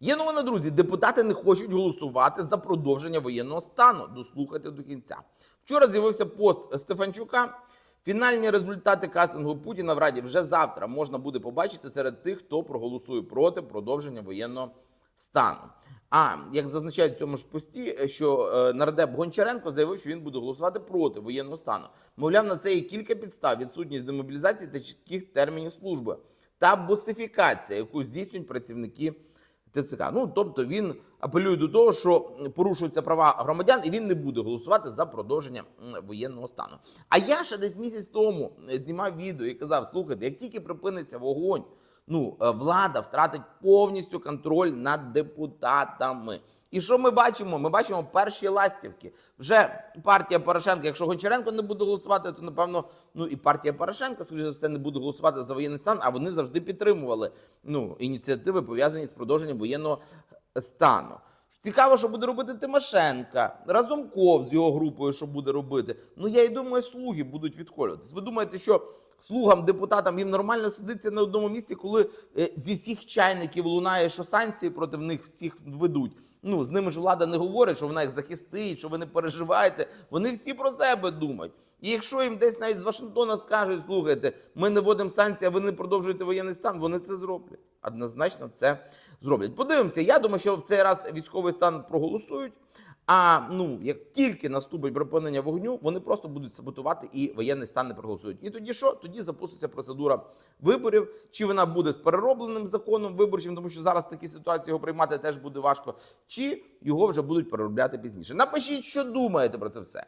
Є новина, друзі. Депутати не хочуть голосувати за продовження воєнного стану. Дослухайте до кінця. Вчора з'явився пост Стефанчука. Фінальні результати кастингу Путіна в Раді вже завтра можна буде побачити серед тих, хто проголосує проти продовження воєнного стану. А як зазначають в цьому ж пості, що е, нардеп Гончаренко заявив, що він буде голосувати проти воєнного стану. Мовляв, на це є кілька підстав: відсутність демобілізації та чітких термінів служби та босифікація, яку здійснюють працівники ТЦК. Ну тобто він апелює до того, що порушуються права громадян, і він не буде голосувати за продовження воєнного стану. А я ще десь місяць тому знімав відео і казав: слухайте, як тільки припиниться вогонь. Ну, е, влада втратить повністю контроль над депутатами. І що ми бачимо? Ми бачимо перші ластівки. Вже партія Порошенка, якщо Гончаренко не буде голосувати, то напевно ну і партія Порошенка, скоріше за все, не буде голосувати за воєнний стан. А вони завжди підтримували ну ініціативи пов'язані з продовженням воєнного стану. Цікаво, що буде робити Тимошенка, Разумков з його групою, що буде робити. Ну я і думаю, слуги будуть відколюватись. Ви думаєте, що слугам, депутатам їм нормально сидиться на одному місці, коли е, зі всіх чайників лунає, що санкції проти них всіх ведуть. Ну з ними ж влада не говорить, що вона їх захистить, що ви не переживаєте. Вони всі про себе думають. І якщо їм десь навіть з Вашингтона скажуть, слухайте, ми не вводимо санкції, а ви не продовжуєте воєнний стан, вони це зроблять. Однозначно це зроблять. Подивимося. Я думаю, що в цей раз військовий стан проголосують. А ну як тільки наступить припинення вогню, вони просто будуть саботувати і воєнний стан не проголосують. І тоді що? Тоді запуститься процедура виборів. Чи вона буде з переробленим законом виборчим, тому що зараз в такій ситуації його приймати теж буде важко, чи його вже будуть переробляти пізніше. Напишіть, що думаєте про це все.